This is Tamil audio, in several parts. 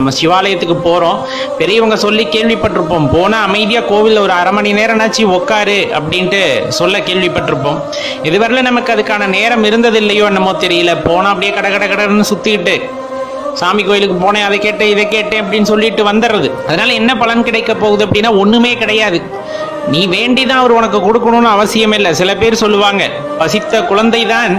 நம்ம சிவாலயத்துக்கு போகிறோம் பெரியவங்க சொல்லி கேள்விப்பட்டிருப்போம். போனால் அமைதியாக கோவிலில் ஒரு அரை மணி நேரம்னாச்சு உட்காரு அப்படின்ட்டு சொல்ல கேள்விப்பட்டிருப்போம். இதுவரையில் நமக்கு அதுக்கான நேரம் இருந்ததில்லையோ என்னமோ தெரியல. போனால் அப்படியே கட கட கடன்னு சுற்றிக்கிட்டு சாமி கோயிலுக்கு போனேன் அதை கேட்டேன் இதை கேட்டேன் அப்படின்னு சொல்லிட்டு வந்துடுறது அதனால என்ன பலன் கிடைக்க போகுது அப்படின்னா ஒன்றுமே கிடையாது. நீ வேண்டி தான் அவர் உனக்கு கொடுக்கணும்னு அவசியம் இல்லை. சில பேர் சொல்லுவாங்க பசித்த குழந்தை தான்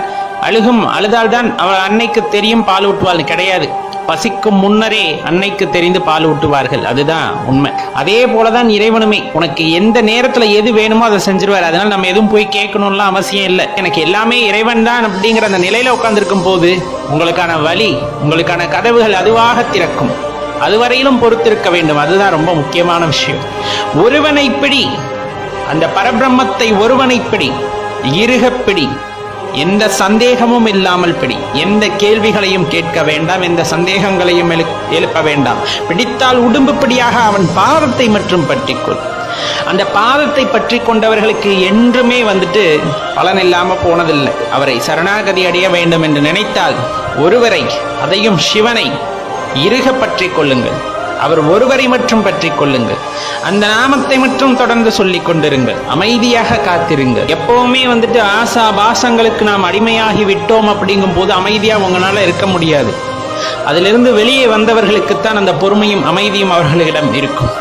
அழுகும் அழுதால்தான் அவள் அன்னைக்கு தெரியும் பால் ஊட்டுவாள். கிடையாது. பசிக்கும் முன்னரே அன்னைக்கு தெரிந்து பால் ஊட்டுவார்கள். அதுதான் உண்மை. அதே போலதான் இறைவனுமே உனக்கு எந்த நேரத்துல எது வேணுமோ அதை செஞ்சிருவார். அதனால நம்ம எதுவும் போய் கேட்கணும்லாம் அவசியம் இல்லை. எனக்கு எல்லாமே இறைவன் தான் அப்படிங்கிற அந்த நிலையில உட்கார்ந்துருக்கும் போது உங்களுக்கான வழி உங்களுக்கான கதவுகள் அதுவாக திறக்கும். அதுவரையிலும் பொறுத்திருக்க வேண்டும். அதுதான் ரொம்ப முக்கியமான விஷயம். ஒருவனை பிடி அந்த பரபிரம்மத்தை ஒருவனை பிடி எந்த சந்தேகமும் இல்லாமல் பிடி. எந்த கேள்விகளையும் கேட்க வேண்டாம் எந்த சந்தேகங்களையும் எழுப்ப வேண்டாம். பிடித்தால் உடும்புப்படியாக அவன் பாதத்தை மற்றும் பற்றிக்கொள். அந்த பாதத்தை பற்றி கொண்டவர்களுக்கு என்றுமே வந்துட்டு பலன் இல்லாம போனதில்லை. அவரை சரணாகதி அடைய வேண்டும் என்று நினைத்தால் ஒருவரை அதையும் சிவனை இருக பற்றிக் கொள்ளுங்கள். அவர் ஒருவரை மட்டும் பற்றி கொள்ளுங்கள். அந்த நாமத்தை மட்டும் தொடர்ந்து சொல்லிக் கொண்டிருங்கள். அமைதியாக காத்திருங்கள். எப்பவுமே வந்துட்டு ஆசா பாசங்களுக்கு நாம் அடிமையாகி விட்டோம் அப்படிங்கும் போது அமைதியா உங்களால இருக்க முடியாது. அதிலிருந்து வெளியே வந்தவர்களுக்குத்தான் அந்த பொறுமையும் அமைதியும் அவர்களிடம் இருக்கும்.